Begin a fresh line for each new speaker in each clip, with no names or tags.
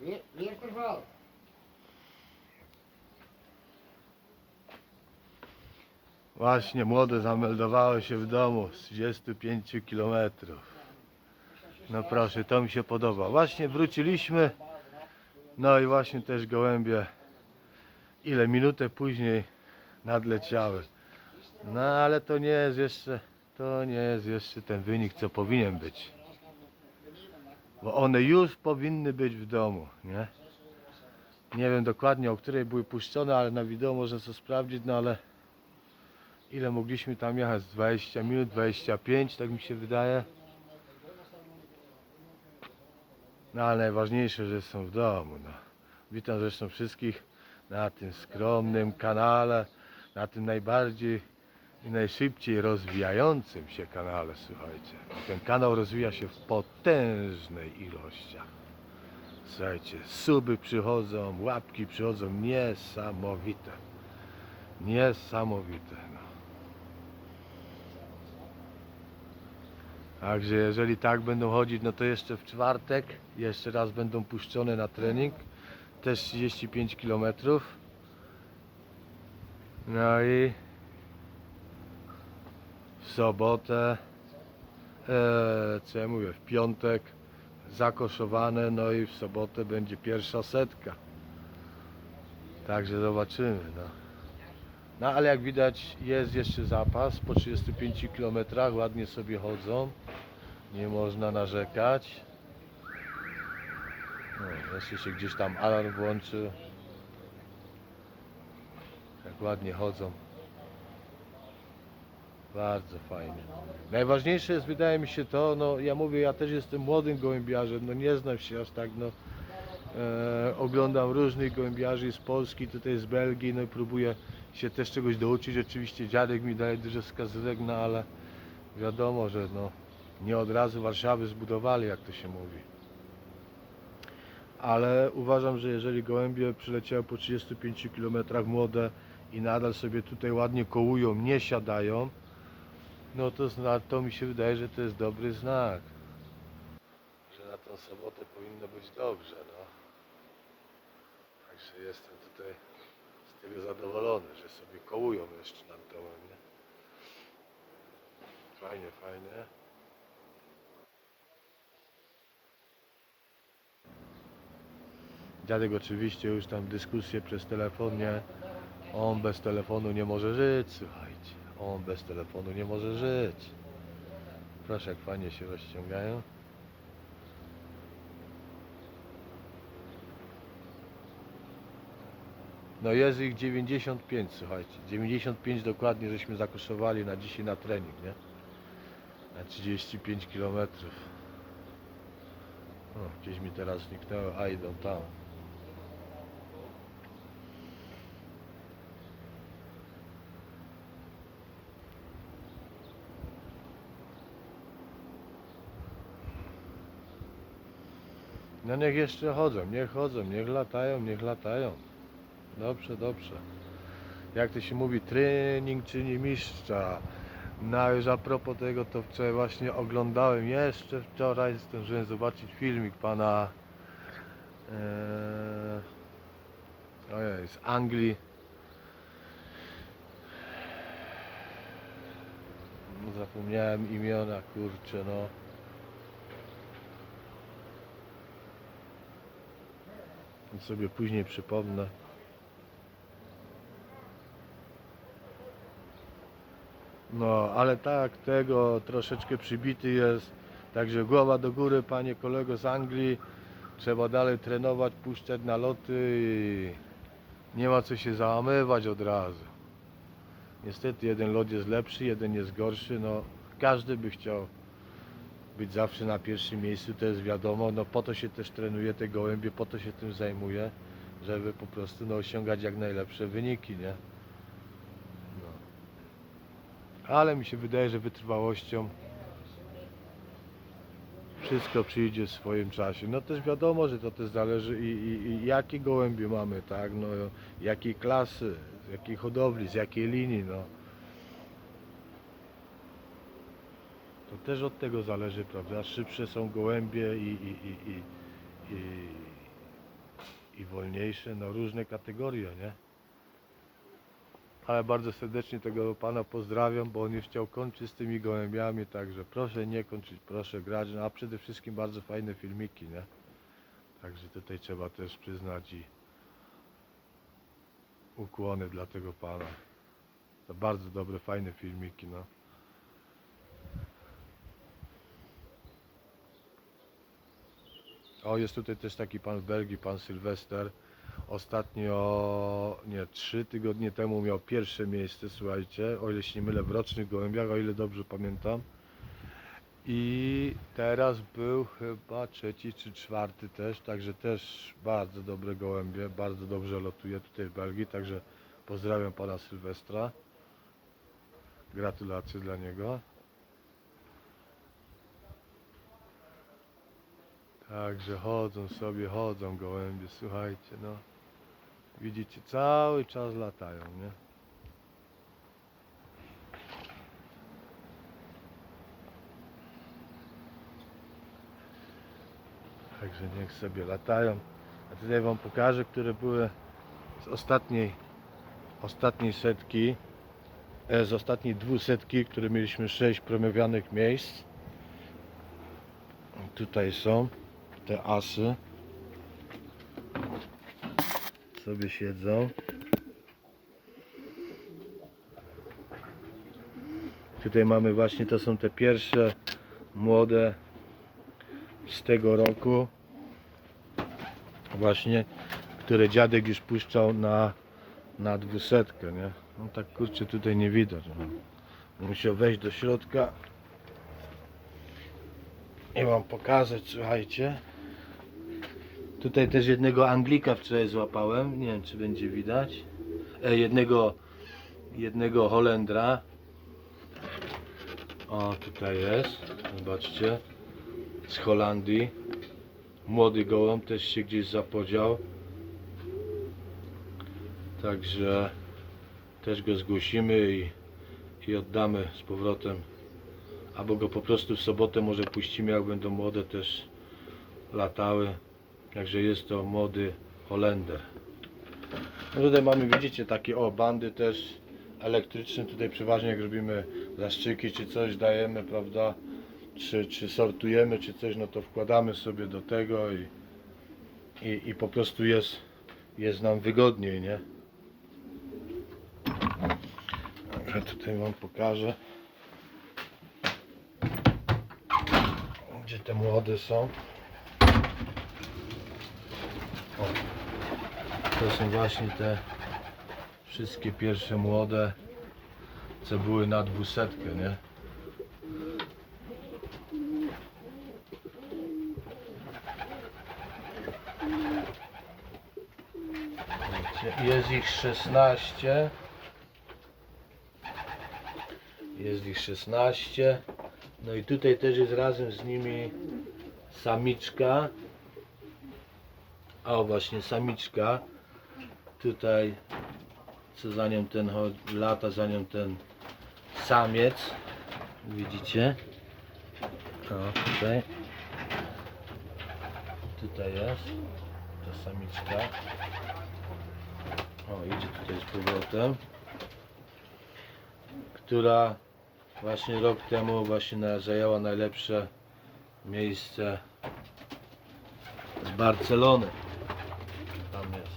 Weer verval.
Właśnie młode zameldowały się w domu z 35 km. No proszę, to mi się podoba. Właśnie wróciliśmy. No i właśnie też gołębie ile minutę później nadleciały. No ale to nie jest jeszcze to nie jest jeszcze ten wynik co powinien być. Bo one już powinny być w domu, nie? Nie wiem dokładnie o której były puszczone, ale na wideo można to sprawdzić, no ale ile mogliśmy tam jechać? Z 20 minut, 25, tak mi się wydaje. No ale najważniejsze, że są w domu. No. Witam zresztą wszystkich na tym skromnym kanale, na tym najbardziej i najszybciej rozwijającym się kanale, słuchajcie. Ten kanał rozwija się w potężnej ilościach. Słuchajcie, suby przychodzą, łapki przychodzą, niesamowite. Niesamowite. No. Także jeżeli tak będą chodzić, no to jeszcze w czwartek jeszcze raz będą puszczone na trening. Też 35 km. No i w sobotę, e, co ja mówię, w piątek zakoszowane, no i w sobotę będzie pierwsza setka. Także zobaczymy. No. No ale jak widać jest jeszcze zapas po 35 km, ładnie sobie chodzą. Nie można narzekać. No, jeszcze się gdzieś tam alarm włączył. Jak ładnie chodzą. Bardzo fajnie. Najważniejsze jest wydaje mi się to, no ja mówię, ja też jestem młodym gołębiarzem, no nie znam się aż tak, no e, oglądam różnych gołębiarzy z Polski, tutaj z Belgii, no i próbuję się też czegoś douczyć. Oczywiście dziadek mi daje dużo wskazówek, no ale wiadomo, że no nie od razu Warszawy zbudowali, jak to się mówi. Ale uważam, że jeżeli gołębie przyleciały po 35 km młode i nadal sobie tutaj ładnie kołują, nie siadają, no to, to mi się wydaje, że to jest dobry znak. Że na tą sobotę powinno być dobrze, no. Także jestem tutaj z tego zadowolony, że sobie kołują jeszcze nad domem, nie? Fajnie, fajnie. Dziadek oczywiście już tam dyskusję przez telefon, nie? On bez telefonu nie może żyć, słuchajcie. On bez telefonu nie może żyć. Proszę, jak fajnie się rozciągają. No jest ich 95, słuchajcie. 95 dokładnie żeśmy zakoszowali na dzisiaj na trening, nie? Na 35 km. O, gdzieś mi teraz zniknęły, a idą tam. No niech jeszcze chodzą, niech chodzą, niech latają, niech latają. Dobrze, dobrze. Jak to się mówi, trening czyni mistrza. No już a propos tego, to wczoraj właśnie oglądałem, jeszcze wczoraj zdążyłem zobaczyć filmik pana e, ojej, z Anglii. Zapomniałem imiona, kurczę, no. Sobie później przypomnę. No, ale tak, tego troszeczkę przybity jest. Także głowa do góry, panie kolego z Anglii. Trzeba dalej trenować, puszczać na loty i nie ma co się załamywać od razu. Niestety jeden lot jest lepszy, jeden jest gorszy. No, każdy by chciał być zawsze na pierwszym miejscu, to jest wiadomo. No po to się też trenuje te gołębie, po to się tym zajmuje, żeby po prostu no, osiągać jak najlepsze wyniki, nie? No. Ale mi się wydaje, że wytrwałością wszystko przyjdzie w swoim czasie. No też wiadomo, że to też zależy i, i, i jakie gołębie mamy, tak? No, jakiej klasy, z jakiej hodowli, z jakiej linii, no. Też od tego zależy, prawda? Szybsze są gołębie i, i, i, i, wolniejsze, no różne kategorie, nie? Ale bardzo serdecznie tego pana pozdrawiam, bo on nie chciał kończyć z tymi gołębiami, także proszę nie kończyć, proszę grać, no a przede wszystkim bardzo fajne filmiki, nie? Także tutaj trzeba też przyznać i ukłony dla tego pana. To bardzo dobre, fajne filmiki, no. O, jest tutaj też taki pan w Belgii, pan Sylwester. Ostatnio, nie, trzy tygodnie temu miał pierwsze miejsce, słuchajcie, o ile się nie mylę, w rocznych gołębiach, o ile dobrze pamiętam. I teraz był chyba trzeci czy czwarty też, także też bardzo dobre gołębie, bardzo dobrze lotuje tutaj w Belgii, także pozdrawiam pana Sylwestra. Gratulacje dla niego. Także chodzą sobie, chodzą gołębie, słuchajcie, no. Widzicie, cały czas latają, nie? Także niech sobie latają. A tutaj wam pokażę, które były z ostatniej, ostatniej setki, e, z ostatniej dwusetki, które mieliśmy sześć promowanych miejsc. Tutaj są te asy. Sobie siedzą. Tutaj mamy właśnie, to są te pierwsze młode z tego roku. Właśnie, które dziadek już puszczał na, na dwusetkę, nie? No tak kurczę tutaj nie widać. No. Musiał wejść do środka i wam pokazać, słuchajcie. Tutaj też jednego Anglika wczoraj złapałem. Nie wiem, czy będzie widać. E, jednego, jednego Holendra. O, tutaj jest. Zobaczcie. Z Holandii. Młody gołąb też się gdzieś zapodział. Także też go zgłosimy i, i oddamy z powrotem albo go po prostu w sobotę może puścimy, jak będą młode też latały. Także jest to młody Holender. No tutaj mamy, widzicie, takie o bandy też elektryczne. Tutaj przeważnie jak robimy zaszczyki czy coś dajemy, prawda? Czy, czy sortujemy, czy coś, no to wkładamy sobie do tego i, i, i po prostu jest, jest nam wygodniej, nie? Także tutaj wam pokażę. Gdzie te młode są? O, to są właśnie te wszystkie pierwsze młode, co były na dwusetkę, nie? Jest ich 16. Jest ich 16. No i tutaj też jest razem z nimi samiczka. O właśnie samiczka. Tutaj co za nią ten lata za nią ten samiec. Widzicie? O tutaj. Tutaj jest ta samiczka. O idzie tutaj z powrotem. Która Właśnie rok temu właśnie zajęła najlepsze miejsce z Barcelony. Tam jest.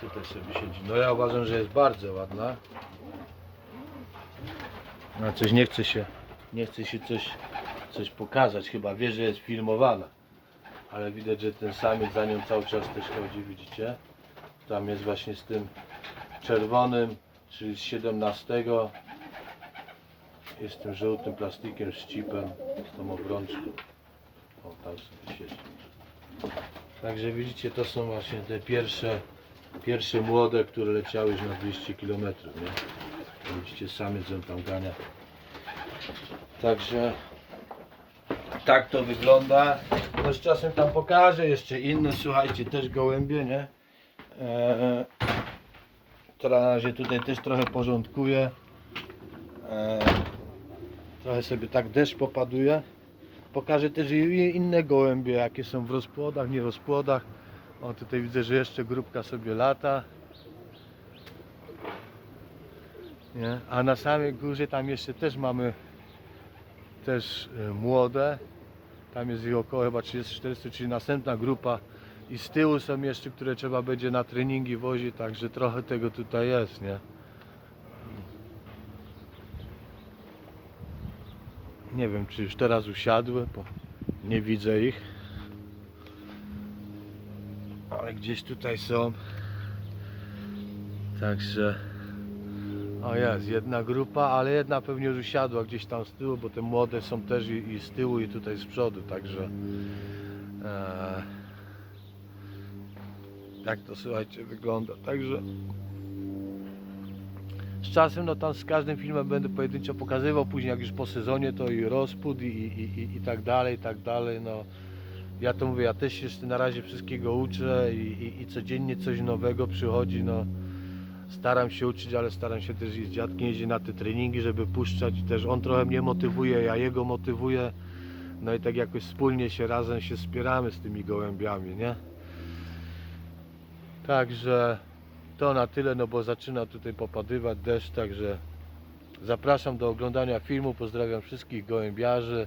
Tutaj sobie siedzi. No ja uważam, że jest bardzo ładna. No coś nie chce się, nie chce się coś, coś pokazać. Chyba wie, że jest filmowana. Ale widać, że ten samiec za nią cały czas też chodzi, widzicie? Tam jest właśnie z tym czerwonym, czyli z 17. Jest tym żółtym plastikiem, szcipem, z tą obrączką. O, tam sobie siedzi. Także widzicie, to są właśnie te pierwsze, pierwsze młode, które leciały już na 200 km. Nie? Widzicie, samiec ją tam gania. Także tak to wygląda. No z czasem tam pokażę jeszcze inne, słuchajcie, też gołębie, nie? Eee, to na razie tutaj też trochę porządkuję. Eee, trochę sobie tak deszcz popaduje. Pokażę też i inne gołębie, jakie są w rozpłodach, nie rozpłodach. O, tutaj widzę, że jeszcze grupka sobie lata. Nie? A na samej górze tam jeszcze też mamy też y, młode. Tam jest ich około chyba 30-40, czyli następna grupa. I z tyłu są jeszcze, które trzeba będzie na treningi wozić, także trochę tego tutaj jest, nie? Nie wiem, czy już teraz usiadły, bo nie widzę ich. Ale gdzieś tutaj są. Także. O jest, jedna grupa, ale jedna pewnie już usiadła gdzieś tam z tyłu, bo te młode są też i, i z tyłu i tutaj z przodu, także. E, tak to słuchajcie wygląda. Także. Z czasem, no tam z każdym filmem będę pojedynczo pokazywał, później jak już po sezonie to i rozpód i, i, i, i tak dalej, i tak dalej, no. Ja to mówię, ja też się jeszcze na razie wszystkiego uczę i, i, i codziennie coś nowego przychodzi, no. Staram się uczyć, ale staram się też i z dziadkiem jeździć na te treningi, żeby puszczać. Też on trochę mnie motywuje, ja jego motywuję. No i tak jakoś wspólnie się razem się wspieramy z tymi gołębiami, nie? Także to na tyle, no bo zaczyna tutaj popadywać deszcz, także zapraszam do oglądania filmu. Pozdrawiam wszystkich gołębiarzy.